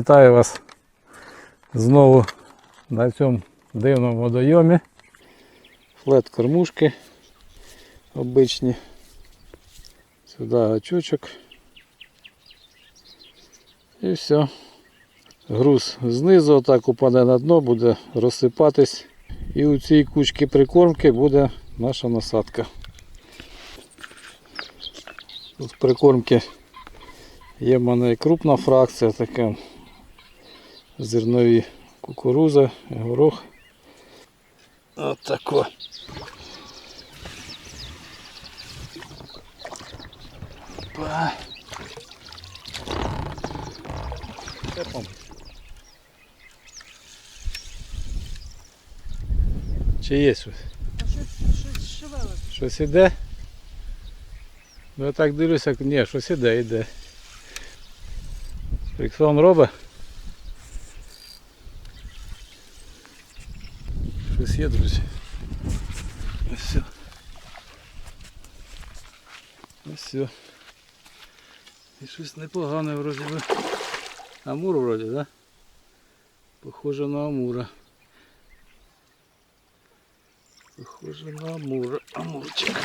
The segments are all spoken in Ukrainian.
Вітаю вас знову на цьому дивному водойомі. Флет кормушки обичні. Сюди гачочок. І все. Груз знизу отак упаде на дно, буде розсипатись. І у цій кучці прикормки буде наша насадка. Тут прикормки є в мене і крупна фракція, така зернові кукуруза, горох. От тако. Па. Чи є щось? Щось шевелить. Щось іде? Ну я так дивлюся, ні, щось іде, іде. Фриксон робить. Щось є, друзі. Ось все. Ось все. І щось непогане вроді би. Амур вроді, да? Похоже на Амура. Похоже на Амура. Амурчик.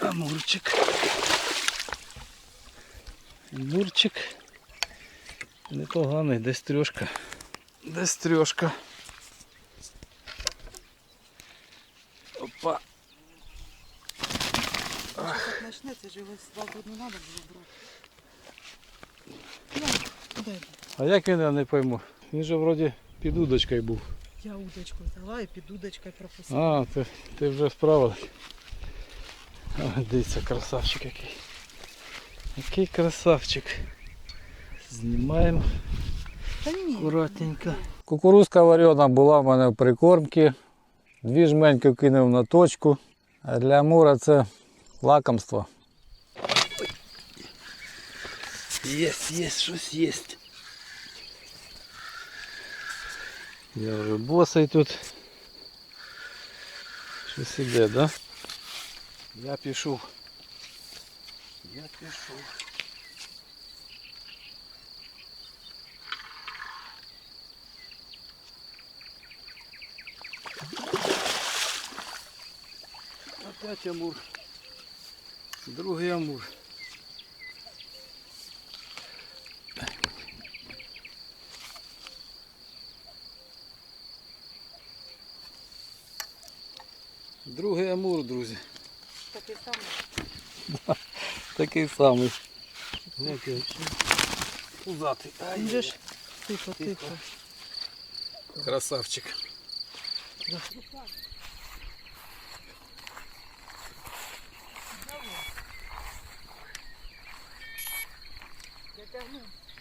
Амурчик. Амурчик. Непоганий, десь трьошка. Десь трьошка. Опа. Так почнеться, ж його не треба було брати. Ну, куди? А як він я не пойму? Він же вроді під удочкою був. Я удочку взяла і під удочкою пропустила. А, ти, ти вже справилась. А, дивіться, красавчик який. Який красавчик. Знімаємо акуратненько. Кукурузка варена була в мене в прикормці. Дві жменьки кинув на точку. А для Амура це лакомство. Є, є, щось є. Я вже босий тут. Щось іде, да? Я пішов. Я пішов. Опять амур. Другий амур. Другий амур, друзі. Такий самий. Такий самий. Який пузатий. Же ж тихо, Тихо. тихо. Красавчик.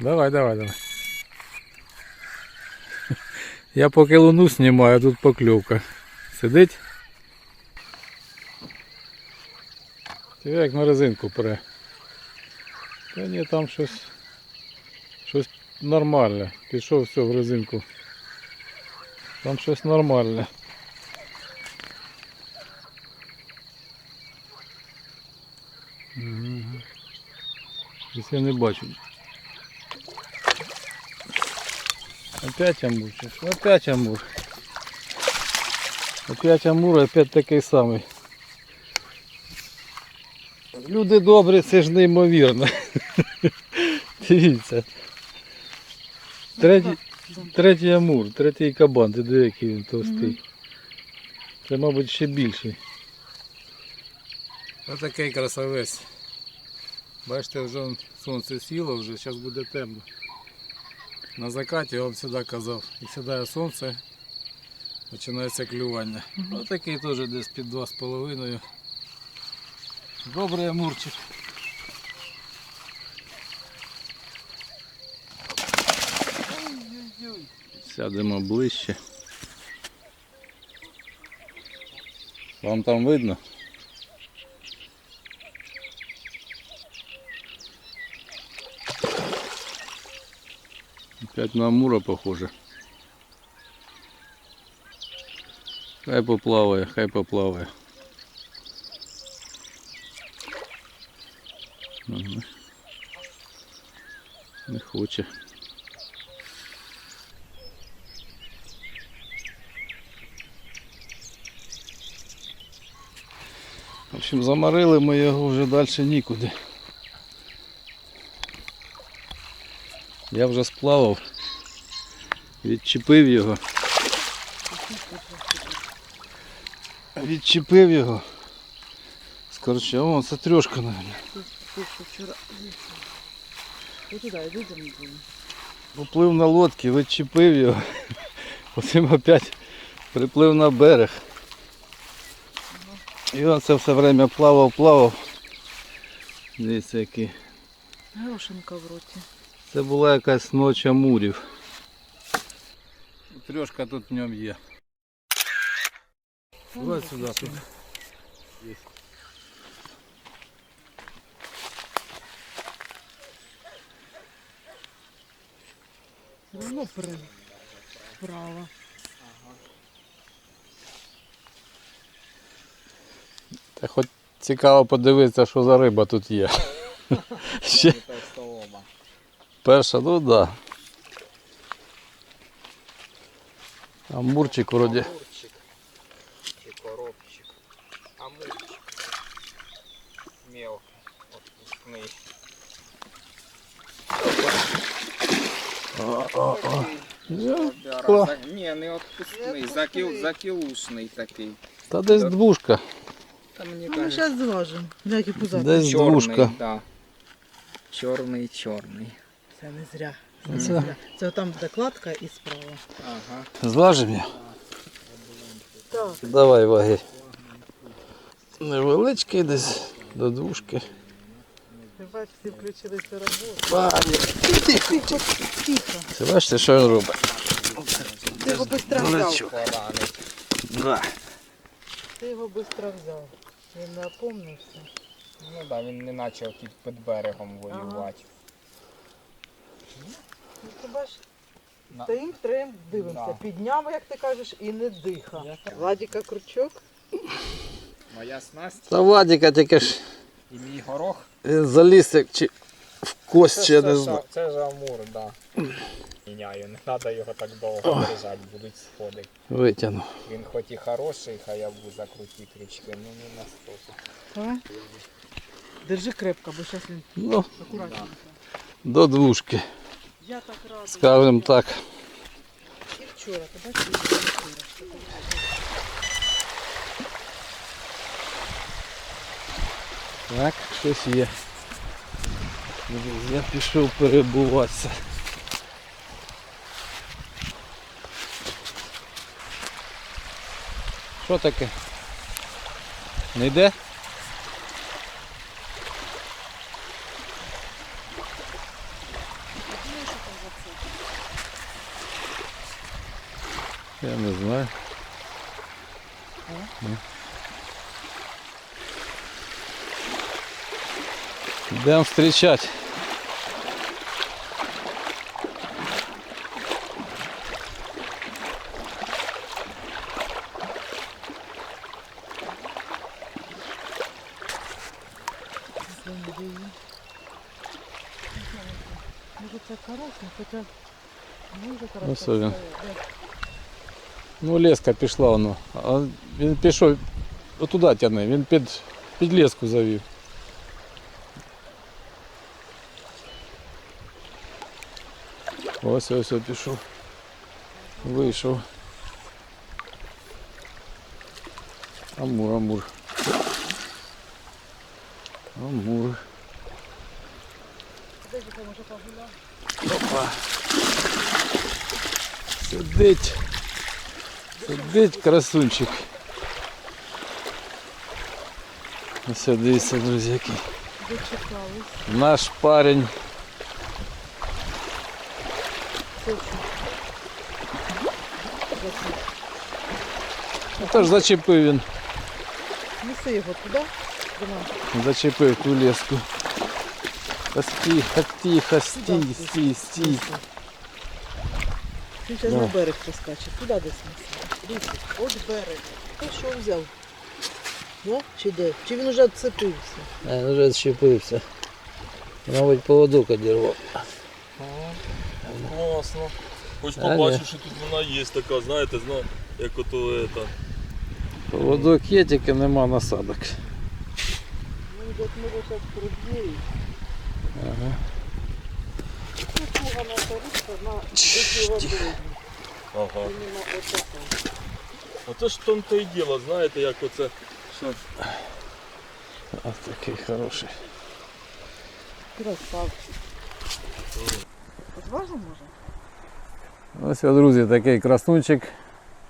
Давай, давай, давай. Я поки луну знімаю, а тут покльовка. Сидить. Ти як на резинку пре. Та ні, там щось. Щось нормальне. Пішов все в резинку. Там щось нормальне. Мгм. Я не бачу. Опять амур. щось. Опять амур. Опять амур, опять такий самий. Люди добрі, це ж неймовірно. Дивіться. Третій, третій амур, третій кабан, ти диви, який він товстий. Це, мабуть, ще більший. Ось такий красавець. Бачите, вже сонце сіло, вже зараз буде темно. На закаті я вам завжди казав, і сідає сонце, починається клювання. Ось такий теж десь під 2,5. Добрий амурчик. Сядемо ближче. Вам там видно? Опять на Амура похоже. Хай поплаває, хай поплаває. Не, не хоче. В общем, заморили ми його вже далі нікуди. Я вже сплавав, відчепив його. Відчепив його. Короче, вон це трьошка, мабуть. Що вчора. Ось туди, йди за мною. Поплив на лодці, відчепив його. Потім опять приплив на берег. І он це все время плавав, плавав. Дивіться який. Горошинка в роті. Це була якась ноч амурів. Трьошка тут в ньому є. Ось сюди. Тут. При... Право. Та хоч цікаво подивитися, що за риба тут є. Ще перша, ну так. Да. Амурчик вроді. Амурчик. Чи коробчик. Амурчик. Мелкий. Отпускний. О. Ні, не отпускний. Закіл, закілушний такий. Та десь двушка. Та мені Ну, ми кажуть, зараз зважимо. Які пузати. Десь чорний, двушка. да. Чорний, чорний. Це не зря. Це, Це- не зря. Це там докладка і справа. Ага. Зважимо я. Так. Давай ваги. Невеличкий десь до двушки. Ти бачиш, всі включилися роботу. Пані. Тихо, тихо. Це бачите, що він робить? Ти його швидко взяв. Да. Ти його швидко взяв. Він не опомнився. Ну так, да, він не почав під, під берегом воювати. Ну, ти бачиш, На- стоїм, троєм, дивимося. Да. Підняв, як ти кажеш, і не диха. Владіка крючок. Моя снасть Та Вадіка тільки ж і мій горох. Він заліз як чи в кость, чи я не це, знаю. ж- це ж амур, так. Да. Міняю, не треба його так довго держати, будуть сходи. Витягну. Він хоч і хороший, хаябуза круті крючки, ну не настільки. Давай. Держи крепко, бо зараз він Ну, акуратненько. до двушки. Я так рада. Скажем так. І вчора, ти бачиш, вчора. Так, щось є. Я пішов перебуватися. Що таке? Не йде? Я не знаю. Ні. Йдемо зустрічати. Може це карасник, хоча може Ну, карасник. все він. стояв. Ну, леска пішла воно. А він пішов отуди тягне, він під, під леску завів. Ось ось ось пішов. Вийшов. Амур, амур. Амур. Де ж ти, може, погуляв? Опа. Сидить. Сидить красунчик. Ось дивіться, друзі, який. Дочекались. Наш парень. Ну, теж зачепив він. Неси його туди. Зачепив ту леску. Тихо, тихо, стій, стій, стій. Він зараз на берег прискаче. Туди десь неси. Дивіться, от берег. Ти що взяв? Да? Чи де? Чи він вже відцепився? А, він вже зчепився. Мабуть, поводок одірвав. Класно. Хоч А, побачу, що тут вона є така, знаєте, зна, як ото это. Поводок є, тільки нема насадок. Дед ми зараз проб'єю. Ага. Послуга наша рибка на дикі водоймі. Ага. Оце ж тому то діло, знаєте, як оце. Що... Ось такий хороший. Красавчик. Зважимо може? Ось, друзі, такий красунчик,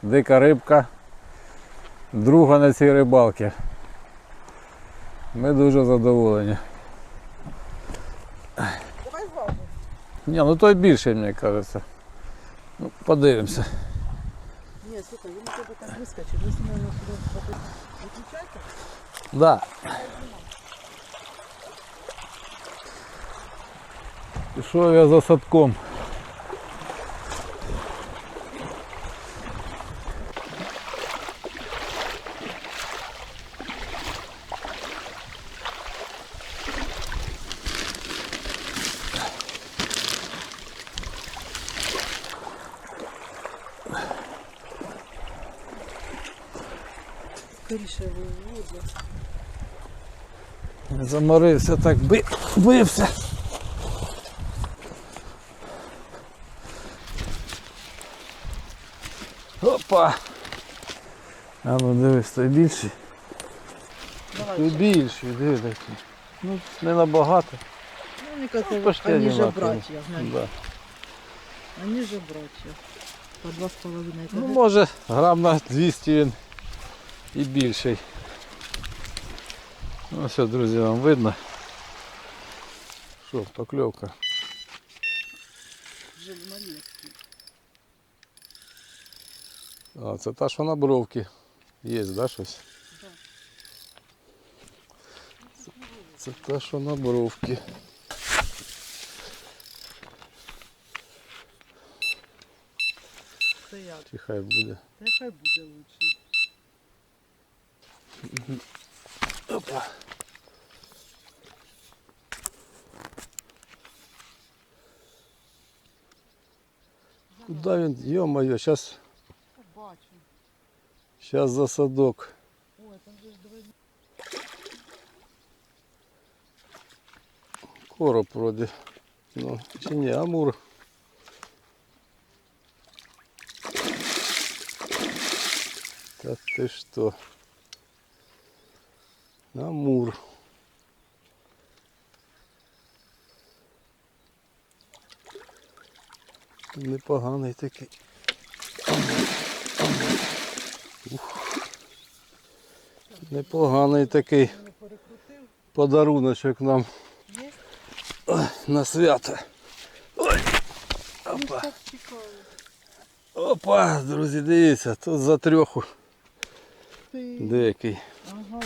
дика рибка, друга на цій рибалці. Ми дуже задоволені. Давай зважимо. Ні, ну той більший, мені кажеться. Ну, подивимося. Ні, слухай, він тебе так вискочив. Ви сюди на сюди виключайте. Да. Пішов я за садком. Скоріше виводять. Заморився так, би, бився. Опа! А ну дивись, той більший. Давай. Той більший, диви такий. Ну, не набагато. Ну, мені кажется, почти они же братья. Да. Они же братья. По два с половиной. Ну, може, грам на 200 він і більший. Ну все, друзі, вам видно. Що, покльовка. Жирновецкий. А, це та, що на бровки. Є, да, щось? Да. Це, це та, що на бровки. Це як? Чи хай буде. Та хай буде лучше. Опа. Куда він? Йо-моє, зараз Бачу. щас за садок. Ой, там же ж давай. Короб вроде. Ну, чи ні, амур. Та ти що? Амур. Непоганий такий. Ух. Непоганий такий подаруночок нам на свято. Ой. Опа. Опа, друзі, дивіться, тут за трьоху деякий. Ага.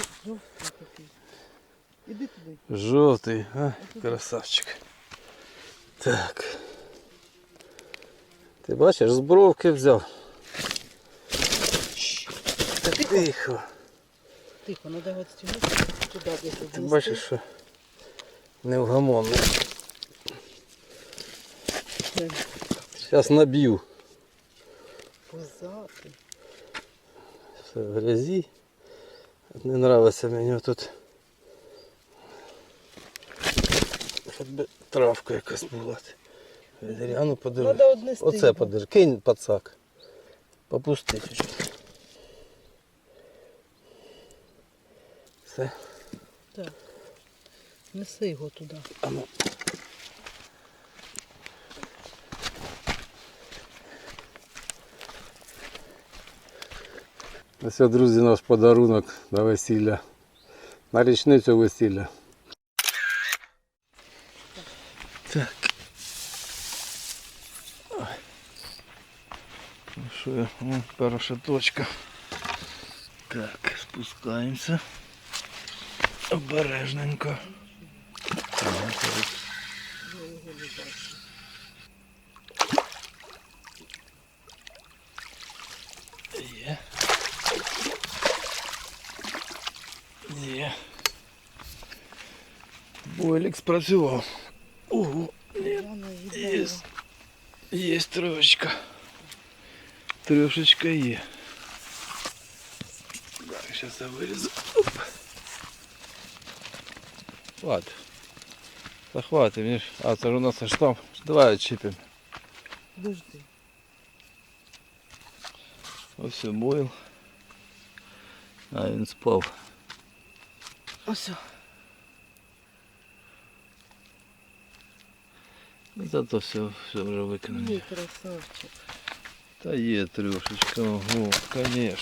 Іди туди. Жовтий, а, красавчик. Так. Ти бачиш, з бровки взяв. Так тихо. Тихо, треба його стягнути туди десь. Ти віднести. бачиш, що невгамонний. Це Зараз наб'ю. Позати. Все в грязі. Не нравиться мені тут. Би травка якась була. А ну подивись. Оце подержи. Кинь пацак. Попусти. Все. Так. Неси його туди. А ну. Ось, друзі, наш подарунок на весілля. На річницю весілля. Ну що, я? О, перша точка. Так, спускаємося. Обережненько. Ага, так. Є. Є. Бойлік спрацював. Ого, Я не віддала. є. Є трошечка. Трошечка є. Так, зараз я вирізу. Оп. Хватит. Та хватит, мені ж. А, це ж у нас аж там. Давай чіпимо. Подожди. Ось і бойл. А він спав. Ось. Зато все, все вже виконано. Ні, красавчик. Та є трішечка, ого, я.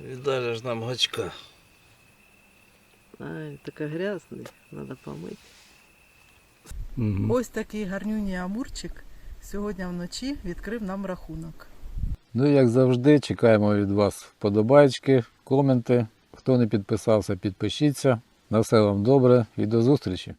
Віддали ж нам гачка. Ай, така грязний, треба помити. Угу. Ось такий гарнюній амурчик сьогодні вночі відкрив нам рахунок. Ну, як завжди, чекаємо від вас вподобайки, коменти. Хто не підписався, підпишіться. На все вам добре і до зустрічі!